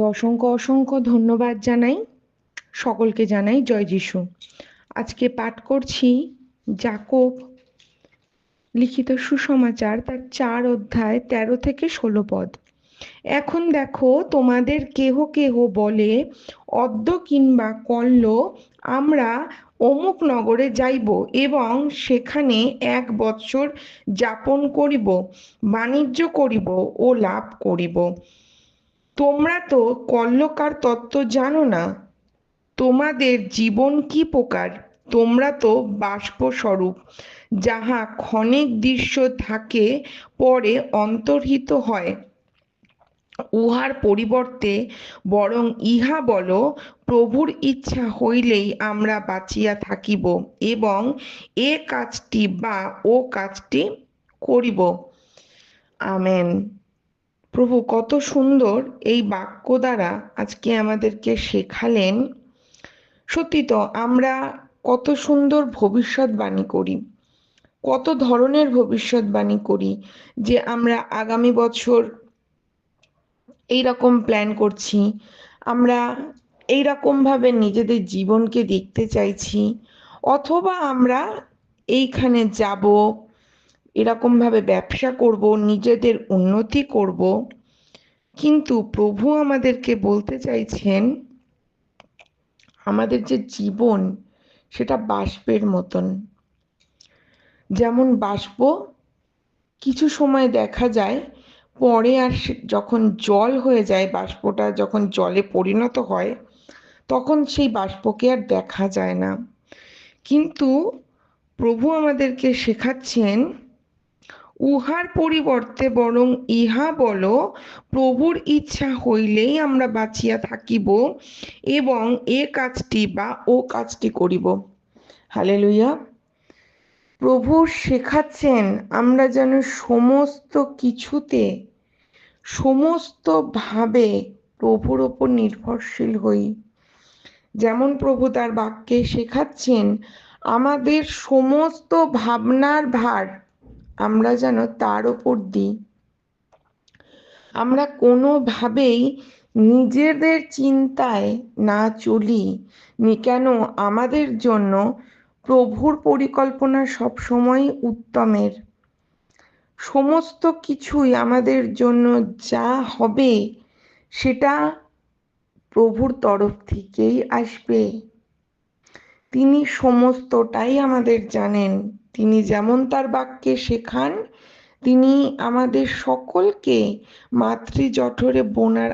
অসংখ্য অসংখ্য ধন্যবাদ জানাই। সকলকে জানাই জয় যিশু। আজকে পাঠ করছি জাকব লিখিত সুসমাচার তার চার অধ্যায় তেরো থেকে ষোলো পদ। এখন দেখো, তোমাদের কেহ কেহ বলে, অদ্য কিংবা কল্ল আমরা অমুক নগরে যাইব এবং সেখানে এক বৎসর যাপন করিব, বাণিজ্য করিব ও লাভ করিব। তোমরা তো কল্লকার তত্ত্ব জানো না। তোমাদের জীবন কি প্রকার? তোমরা তো বাষ্পস্বরূপ, যাহা ক্ষণিক দৃশ্য থাকে, পরে অন্তর্হিত হয়। উহার পরিবর্তে বরং ইহা বলো, প্রভুর ইচ্ছা হইলেই আমরা বাঁচিয়া থাকিব এবং এ কাজটি বা ও কাজটি করিব। আমেন। প্রভু কত সুন্দর এই বাক্য দ্বারা আজকে আমাদেরকে শেখালেন। সত্যি তো আমরা কত সুন্দর ভবিষ্যৎবাণী করি, কত ধরনের ভবিষ্যৎবাণী করি যে আমরা আগামী বছর এই রকম প্ল্যান করছি, আমরা এই ভাবে নিজেদের জীবনকে দেখতে চাইছি, অথবা আমরা এইখানে যাব এরকমভাবে ব্যবসা করব, নিজেদের উন্নতি করব। কিন্তু প্রভু আমাদেরকে বলতে চাইছেন, আমাদের যে জীবন, সেটা বাষ্পের মতন। যেমন বাষ্প, কিছু সময় দেখা যায়, পরে আর যখন জল হয়ে যায়, বাষ্পটা যখন জলে পরিণত হয়, তখন সেই বাষ্পকে আর দেখা যায় না। কিন্তু প্রভু আমাদেরকে শেখাচ্ছেন উহার পরিবর্তে বরং ইহা বলো, প্রভুর ইচ্ছা হইলেই আমরা বাঁচিয়া থাকিব এবং এ কাজটি বা ও কাজটি করিব। হালে লইয়া প্রভু শেখাচ্ছেন, আমরা যেন সমস্ত কিছুতে সমস্তভাবে প্রভুর ওপর নির্ভরশীল হই। যেমন প্রভু তার বাক্যে শেখাচ্ছেন, আমাদের সমস্ত ভাবনার ভার আমরা যেন তার ওপর দিই। আমরা কোনোভাবেই নিজেদের চিন্তায় না চলি কেন আমাদের জন্য প্রভুর পরিকল্পনা সবসময় উত্তমের। সমস্ত কিছুই আমাদের জন্য যা হবে সেটা প্রভুর তরফ থেকেই আসবে। তিনি সমস্তটাই আমাদের জানেন। তিনি যেমন তার বাক্যে শেখান তিনি আমাদের সকলকে মাতৃ জঠরে বোনার